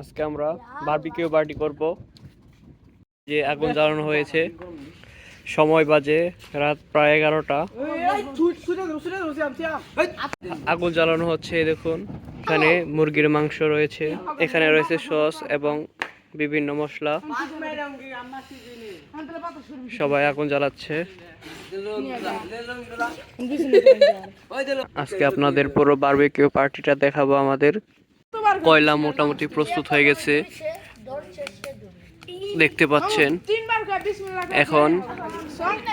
আজকে আমরা barbecue party করব। যে আগুন জ্বালানো হয়েছে। সময় বাজে রাত প্রায় এগারোটা। আগুন জ্বালানো হচ্ছে দেখুন। এখানে মুরগির মাংস রয়েছে। এখানে রয়েছে সস এবং বিভিন্ন মশলা। সবাই আগুন জ্বালাচ্ছে। আজকে আপনাদের পুরো বারবিকিউ পার্টিটা দেখাবো আমাদের। কয়লা মোটামুটি প্রস্তুত হয়ে গেছে। দেখতে পাচ্ছেন। এখন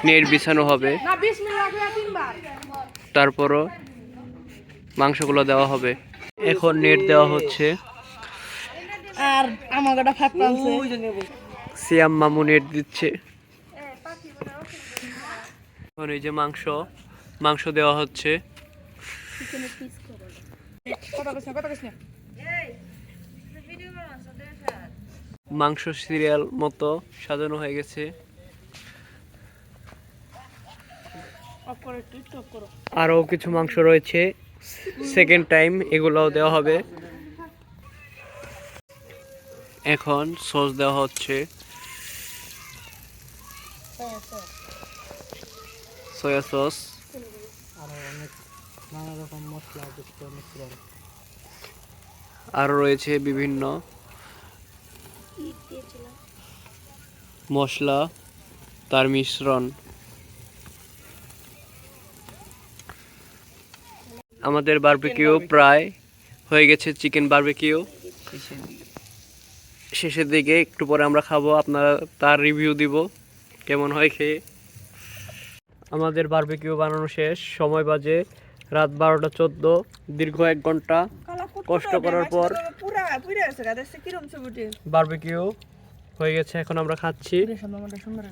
নেট বিছানো হবে। না বিসমিল্লাহ কয় তিনবার। তারপরও মাংসগুলো দেওয়া হবে। এখন নেট দেওয়া হচ্ছে। আর ফাঁক সিয়াম মামু নেট দিচ্ছে। এখন এই যে মাংস মাংস দেওয়া হচ্ছে। মাংস সিরিয়াল মতো সাজানো হয়ে গেছে। আরও কিছু মাংস রয়েছে। সেকেন্ড টাইম এগুলোও দেওয়া হবে। এখন সস দেওয়া হচ্ছে। সয়া সস আরও রয়েছে বিভিন্ন মশলা, তার মিশ্রণ। আমাদের বারবিকিউ প্রায় হয়ে গেছে চিকেন বারবিকিউ শেষের দিকে একটু পরে আমরা খাব, আপনারা তার রিভিউ দিব, কেমন হয় খেয়ে। আমাদের বারবিকিউ বানানো শেষ, সময় বাজে রাত বারোটা চোদ্দ, দীর্ঘ এক ঘণ্টা। কষ্ট করার পর বারবিকিউ হয়ে গেছে এখন আমরা খাচ্ছি। সুন্দর সুন্দর